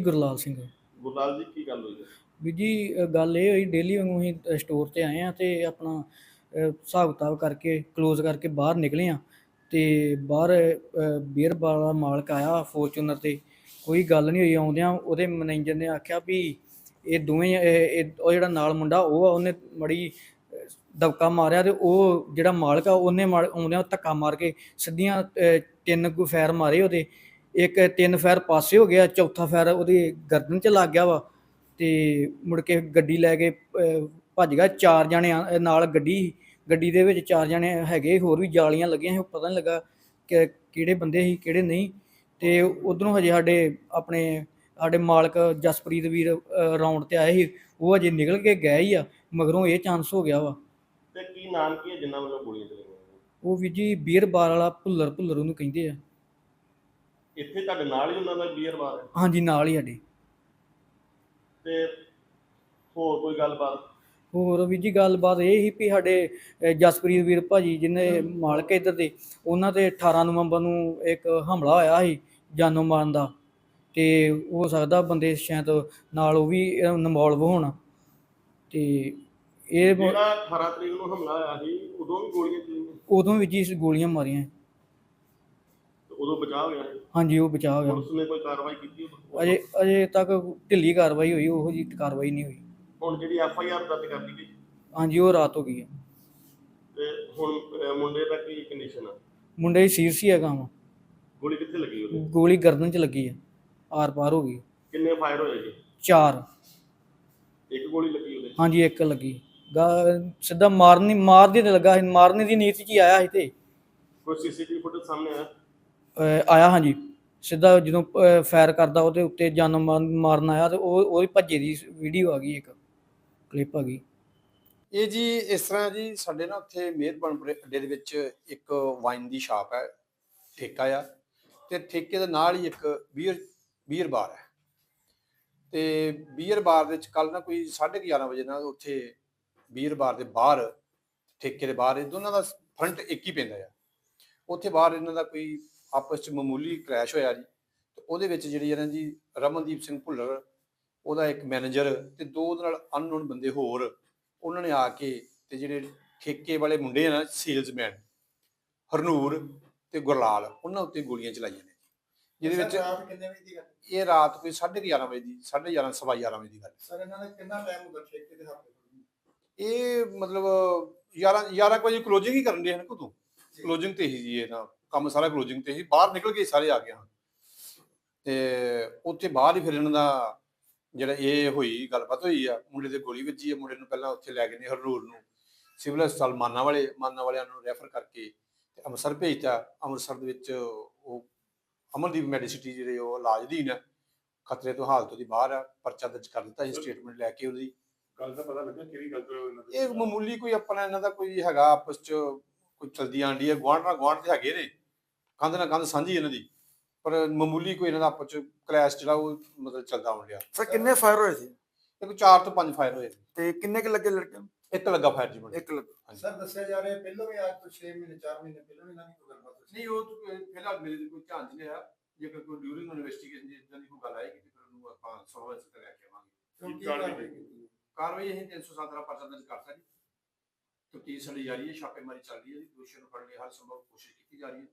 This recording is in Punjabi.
ਗੁਰਲਾਲ ਸਿੰਘ। ਗੁਰਲਾਲ ਜੀ ਕੀ ਗੱਲ ਹੋਈ ਹੈ? ਵੀ ਜੀ ਅ, ਗੱਲ ਇਹ ਹੋਈ ਡੇਲੀ ਵਾਂਗੂ ਅਸੀਂ ਸਟੋਰ ਤੇ ਆਏ ਆ ਤੇ ਆਪਣਾ ਅ, ਹਿਸਾਬ ਕਿਤਾਬ ਕਰਕੇ ਕਲੋਜ਼ ਕਰਕੇ ਬਾਹਰ ਨਿਕਲੇ ਆ ਤੇ ਬਾਹਰ ਅ, ਬੀਅਰ ਬਾਰ ਦਾ ਮਾਲਕ ਆਇਆ ਫੋਰਚੂਨਰ ਤੇ। ਕੋਈ ਗੱਲ ਨਹੀਂ ਹੋਈ ਆਉਂਦਿਆਂ ਉਹਦੇ ਮੈਨੇਜਰ ਨੇ ਆਖਿਆ ਵੀ ਇਹ ਦੋਵੇਂ ਇਹ- ਇਹ- ਉਹ ਜਿਹੜਾ ਨਾਲ ਮੁੰਡਾ ਉਹ ਆ ਉਹਨੇ ਮੜੀ ਦਬਕਾ ਮਾਰਿਆ ਤੇ ਉਹ ਜਿਹੜਾ ਮਾਲਕ ਆ ਉਹਨੇ ਮਾਰ- ਆਉਂਦਿਆਂ ਧੱਕਾ ਮਾਰ ਕੇ ਸਿੱਧੀਆਂ ਅ, ਤਿੰਨ ਕੁ ਫੈਰ ਮਾਰੇ ਉਹਦੇ। ਇੱਕ ਤਿੰਨ ਫੈਰ ਪਾਸੇ ਹੋ ਗਿਆ ਚੌਥਾ ਫੈਰ ਉਹਦੀ ਗਰਦਨ 'ਚ ਲੱਗ ਗਿਆ ਵਾ ਤੇ ਮੁੜ ਕੇ ਗੱਡੀ ਲੈ ਕੇ ਭੱਜ ਗਿਆ। ਚਾਰ ਜਣੇ ਨਾਲ ਗੱਡੀ। ਗੱਡੀ ਦੇ ਵਿੱਚ ਚਾਰ ਜਣੇ ਹੈਗੇ ਹੋਰ ਵੀ ਜਾਲੀਆਂ ਲੱਗੀਆਂ ਸੀ ਪਤਾ ਨਹੀਂ ਲੱਗਾ ਕਿ ਕਿਹੜੇ ਬੰਦੇ ਸੀ ਕਿਹੜੇ ਨਹੀਂ। ਤੇ ਉਧਰੋਂ ਹਜੇ ਸਾਡੇ ਆਪਣੇ ਸਾਡੇ ਮਾਲਕ ਜਸਪ੍ਰੀਤ ਵੀਰ ਰਾਉਂਡ ਤੇ ਆਏ ਸੀ। ਉਹ ਹਜੇ ਨਿਕਲ ਕੇ ਗਏ ਹੀ ਆ ਮਗਰੋਂ ਇਹ ਚਾਂਸ ਹੋ ਗਿਆ ਵਾ। ਤੇ ਕੀ ਨਾਮ ਕੀ ਹੈ ਜਿੰਨਾ ਵੱਲੋਂ ਗੋਲੀਆਂ ਚਲਾਈਆਂ ਉਹ ਵੀ ਜੀ ਬੀਅਰ ਬਾਰ ਵਾਲਾ ਭੁੱਲਰ ਭੁੱਲਰ ਉਹਨੂੰ ਕਹਿੰਦੇ ਆ। ਇੱਥੇ ਤੁਹਾਡੇ ਨਾਲ ਹੀ ਉਹਨਾਂ ਦਾ ਬੀਅਰ ਬਾਰ ਹੈ? ਹਾਂਜੀ ਨਾਲ ਹੀ ਸਾਡੇ। ਤੇ ਹੋਰ ਕੋਈ ਗੱਲਬਾਤ? ਹੋਰ ਵੀ ਜੀ ਗੱਲਬਾਤ ਇਹ ਸੀ ਵੀ ਸਾਡੇ ਅਹ, ਜਸਪ੍ਰੀਤ ਵੀਰ ਭਾਜੀ ਜਿਹਨੇ ਮਾਲਕ ਇੱਧਰ ਦੇ ਉਹਨਾਂ ਤੇ 18 ਨਵੰਬਰ ਨੂੰ ਇੱਕ ਹਮਲਾ ਹੋਇਆ ਸੀ ਜਾਨੋਂ ਮਾਰਨ ਦਾ। ਤੇ ਹੋ ਸਕਦਾ ਬੰਦੇ ਸ਼ਾਇਦ ਨਾਲ ਉਹ ਵੀ ਇਨਵੋਲਵ ਹੋਣ। ਤੇ ਇਹ ਬ- ਜਿਹੜਾ 18 ਤਰੀਕ ਨੂੰ ਹਮਲਾ ਹੋਇਆ ਸੀ ਉਦੋਂ ਵੀ ਗੋਲੀਆਂ ਚਲਾਈਆਂ? ਉਦੋਂ ਵੀ ਜੀ ਗੋਲੀਆਂ ਮਾਰੀਆਂ। ਉਦੋਂ ਬਚਾਅ ਹੋਇਆ ਸੀ। ਹਾਂਜੀ ਉਹ ਬਚਾਅ ਹੋਇਆ। ਪੁਲਿਸ ਨੇ ਕੋਈ ਕਾਰਵਾਈ ਕੀਤੀ ਉਦੋਂ? ਅਜੇ ਅਜੇ ਤੱਕ ਢਿੱਲੀ ਕਾਰਵਾਈ ਹੋਈ ਉਹੋ ਜੀ ਕਾਰਵਾਈ ਨਹੀਂ ਹੋਈ। ਹੁਣ ਜਿਹੜੀ ਐਫ ਆਈ ਆਰ ਦਰਜ ਕਰ ਲਈ ਗਈ? ਹਾਂਜੀ ਉਹ ਰਾਤ ਹੋ ਗਈ ਹੈ। ਤੇ ਹੁਣ ਅਹ, ਮੁੰਡੇ ਦਾ ਕੀ ਕੰਡੀਸ਼ਨ ਆ? ਮੁੰਡੇ ਦੀ ਸੀਰੀਅਸ ਹੀ ਹੈਗਾ ਵਾ ਗੋਲੀ ਕਿੱਥੇ ਲੱਗੀ ਉਹਦੇ? ਗੋਲੀ ਗਰਦਨ 'ਚ ਲੱਗੀ ਹੈ ਆਰ ਪਾਰ ਹੋ ਗਈ। ਕਿੰਨੇ ਫਾਇਰ ਹੋਏ ਜੀ? ਚਾਰ। ਇੱਕ ਗੋਲੀ ਲੱਗੀ ਉਹਦੇ? ਹਾਂਜੀ ਇੱਕ ਲੱਗੀ। ਗਾ- ਸਿੱਧਾ ਮਾਰਨੀ ਮਾਰਦੀ ਤੇ ਲੱਗਾ ਸੀ ਮਾਰਨੇ ਦੀ ਨੀਤ 'ਚ ਹੀ ਆਇਆ ਸੀ ਤੇ। ਕੋਈ ਸੀਸੀਟੀਵੀ ਫੁਟੇਜ ਸਾਹਮਣੇ ਆਇਆ? ਆਇਆ ਹਾਂਜੀ। ਸਿੱਧਾ ਜਦੋਂ ਫਾਇਰ ਕਰਦਾ ਉਹਦੇ ਉੱਤੇ ਜਾਨ ਮਾਰਨ ਆਇਆ ਤੇ ਉਹ ਉਹ ਭੱਜੇ ਦੀ ਵੀਡੀਓ ਆ ਗਈ ਇੱਕ ਕਲਿੱਪ ਆ ਗਈ। ਇਹ ਜੀ ਇਸ ਤਰ੍ਹਾਂ ਜੀ, ਸਾਡੇ ਨਾ ਉੱਥੇ ਮਿਹਰਬਾਨ ਅੱਡੇ ਦੇ ਵਿੱਚ ਇੱਕ ਵਾਈਨ ਦੀ ਸ਼ਾਪ ਹੈ, ਠੇਕਾ ਆ। ਤੇ ਠੇਕੇ ਦੇ ਨਾਲ ਹੀ ਇੱਕ ਬੀਅਰ ਬੀਅਰ ਬਾਰ ਹੈ। ਤੇ ਬੀਅਰ ਬਾਰ ਦੇ ਵਿੱਚ ਕੱਲ ਨਾ ਕੋਈ 11:30 ਵਜੇ ਨਾਲ ਉੱਥੇ ਬੀਅਰ ਬਾਰ ਦੇ ਬਾਹਰ, ਠੇਕੇ ਦੇ ਬਾਹਰ, ਇਹ ਦੋਨਾਂ ਦਾ ਫਰੰਟ ਇੱਕ ਹੀ ਪੈਂਦਾ ਆ। ਉੱਥੇ ਬਾਹਰ ਇਹਨਾਂ ਦਾ ਕੋਈ ਆਪਸ ਚ ਮਾਮੂਲੀ ਕ੍ਰੈਸ਼ ਹੋਇਆ ਜੀ। ਤੇ ਉਹਦੇ ਵਿੱਚ ਜਿਹੜੀ ਇਹਨਾਂ ਜੀ ਰਮਨਦੀਪ ਸਿੰਘ ਭੁੱਲਰ ਉਹਦਾ ਇੱਕ ਮੈਨੇਜਰ ਤੇ ਦੋ ਉਹਦੇ ਨਾਲ ਅਨਨੋਨ ਬੰਦੇ ਹੋਰ ਉਹਨਾਂ ਨੇ ਆ ਕੇ ਤੇ ਜਿਹੜੇ ਠੇਕੇ ਵਾਲੇ ਮੁੰਡੇ ਆ ਨਾ ਸੇਲਜ਼ਮੈਨ ਹਰਨੂਰ ਤੇ ਗੁਰਲਾਲ ਉਹਨਾਂ ਉੱਤੇ ਗੋਲੀਆਂ ਚਲਾਈਆਂ ਨੇ। ਜਿਹਦੇ ਵਿੱਚ ਰਾਤ ਕਿੰਨੇ ਵਜੇ ਦੀ ਗੱਲ? ਇਹ ਰਾਤ ਕੋਈ 11:30 ਵਜੇ ਦੀ 11:30 ਸਵਾ 11 ਵਜੇ ਦੀ ਗੱਲ। ਸਰ ਇਹਨਾਂ ਨੇ ਕਿੰਨਾ ਟਾਈਮ ਉਧਰ ਠੇਕੇ ਦੇ ਹੱਥ ਇਹ ਮਤਲਬ 11 11 ਵਜੇ ਕਲੋਜ਼ਿੰਗ ਹੀ ਕਰਨ ਦੇ ਹਨ ਕਦੋਂ ਕਲੋਜ਼ਿੰਗ ਤੇ ਹੀ ਜੀ ਇਹ ਨਾ। ਕੰਮ ਸਾਰਾ ਕਲੋਜ਼ਿੰਗ ਤੇ ਹੀ ਬਾਹਰ ਨਿਕਲ ਕੇ ਸਾਰੇ ਆ ਗਏ ਹਨ ਤੇ ਉੱਥੇ ਬਾਹਰ ਹੀ ਫਿਰ ਇਹਨਾਂ ਦਾ ਜਿਹੜਾ ਇਹ ਹੋਈ ਗੱਲਬਾਤ ਹੋਈ ਆ ਮੁੰਡੇ ਦੇ ਗੋਲੀ ਵੱਜੀ ਆ ਮੁੰਡੇ ਨੂੰ ਪਹਿਲਾਂ ਉੱਥੇ ਲੈ ਗਏ ਨੇ ਹਰਨੂਰ ਨੂੰ। ਸਿਵਲ ਹਸਪਤਾਲ ਮਾਨਾ ਵਾਲੇ ਮਾਨਾ ਵਾਲਿਆਂ ਨੂੰ ਰੈਫਰ ਕਰਕੇ ਤੇ ਅੰਮ੍ਰਿਤਸਰ ਭੇਜਤਾ। ਅੰਮ੍ਰਿਤਸਰ ਦੇ ਵਿੱਚ ਉਹ ਅਮਨਦੀਪ ਮੈਡੀਸਿਟੀ ਜਿਹੜੇ ਉਹ ਇਲਾਜ ਅਧੀਨ ਹੈ ਖਤਰੇ ਤੋਂ ਹਾਲਤ ਉਹਦੀ ਬਾਹਰ ਆ ਪਰਚਾ ਦਰਜ ਕਰ ਦਿੱਤਾ ਸੀ ਸਟੇਟਮੈਂਟ ਲੈ ਕੇ ਉਹਦੀ। ਗੱਲ ਦਾ ਪਤਾ ਲੱਗਾ ਕਿਹੜੀ ਗੱਲ ਤੋਂ ਇਹਨਾਂ ਇਹ ਮਾਮੂਲੀ ਕੋਈ ਆਪਣਾ ਇਹਨਾਂ ਦਾ ਕੋਈ ਹੈਗਾ ਆਪਸ ਚ ਕੋਈ ਚਲਦੀ ਆਂਡੀ ਹੈ ਗੁਆਂਢ ਨਾਲ ਤੇ ਹੈਗੇ ਨੇ। ਕੰਧ ਨਾਲ ਕੰਧ ਸਾਂਝੀ ਇਹਨਾਂ ਦੀ। ਪਰ ਮਾਮੂਲੀ ਕੋਈ ਇਹਨਾਂ ਦਾ ਆਪਸ ਚ ਕਲੈਸ਼ ਜਿਹੜਾ ਉਹ ਮਤਲਬ ਚੱਲਦਾ ਆਉਣ ਡਿਆ। ਸਰ ਕਿੰਨੇ ਫਾਇਰ ਹੋਏ ਸੀ? ਕੋਈ 4 ਤੋਂ 5 ਫਾਇਰ ਹੋਏ। ਤੇ ਕਿੰਨੇ ਕਿ ਲੱਗੇ ਲੜਕੇ? ਨੂੰ ਇੱਕ ਲੱਗਾ ਫਾਇਰ ਜੀ ਇੱਕ ਲੱਗਾ। ਸਰ ਦੱਸਿਆ ਜਾ ਰਿਹਾ ਪਹਿਲਾਂ ਵੀ ਅੱਜ ਤੋਂ 6 ਮਹੀਨੇ 4 ਮਹੀਨੇ ਪਹਿਲਾਂ ਵੀ ਇਹਨਾਂ ਦੀ ਕੋਈ ਗੱਲਬਾਤ ਨਹੀਂ ਉਹ ਤਾਂ ਫਿਲਹਾਲ ਮੇਰੇ ਤੇ ਕੋਈ ਧਿਆਨ ਨਹੀਂ ਆਇਆ ਜੇਕਰ ਕੋਈ ਡਿਊਰਿੰਗ ਇਨਵੈਸਟੀਗੇਸ਼ਨ ਜੇ ਇਦਾਂ ਦੀ ਕੋਈ ਗੱਲ ਆਏਗੀ ਤੇ ਫਿਰ ਉਹਨੂੰ ਆਪਾਂ ਸਰਵੇਲੈਂਸ ਤੇ ਲੈ ਕੇ ਆਵਾਂਗੇ। ਹੁਣ ਕਾਰਵਾਈ ਇਹ 307 ਦਾ ਪਰਚਾ ਦਰਜ ਕਰਤਾ ਜੀ। ਤਫਤੀਸ਼ ਸਾਡੀ ਜਾਰੀ ਹੈ ਛਾਪੇਮਾਰੀ ਚੱਲ ਰਹੀ ਹੈ ਜੀ। ਦੋਸ਼ੀਆਂ ਨੂੰ ਫੜਨ ਲਈ ਹਰ ਸੰਭਵ ਕੋਸ਼ਿਸ਼ ਕੀਤੀ ਜਾ ਰਹੀ ਹੈ।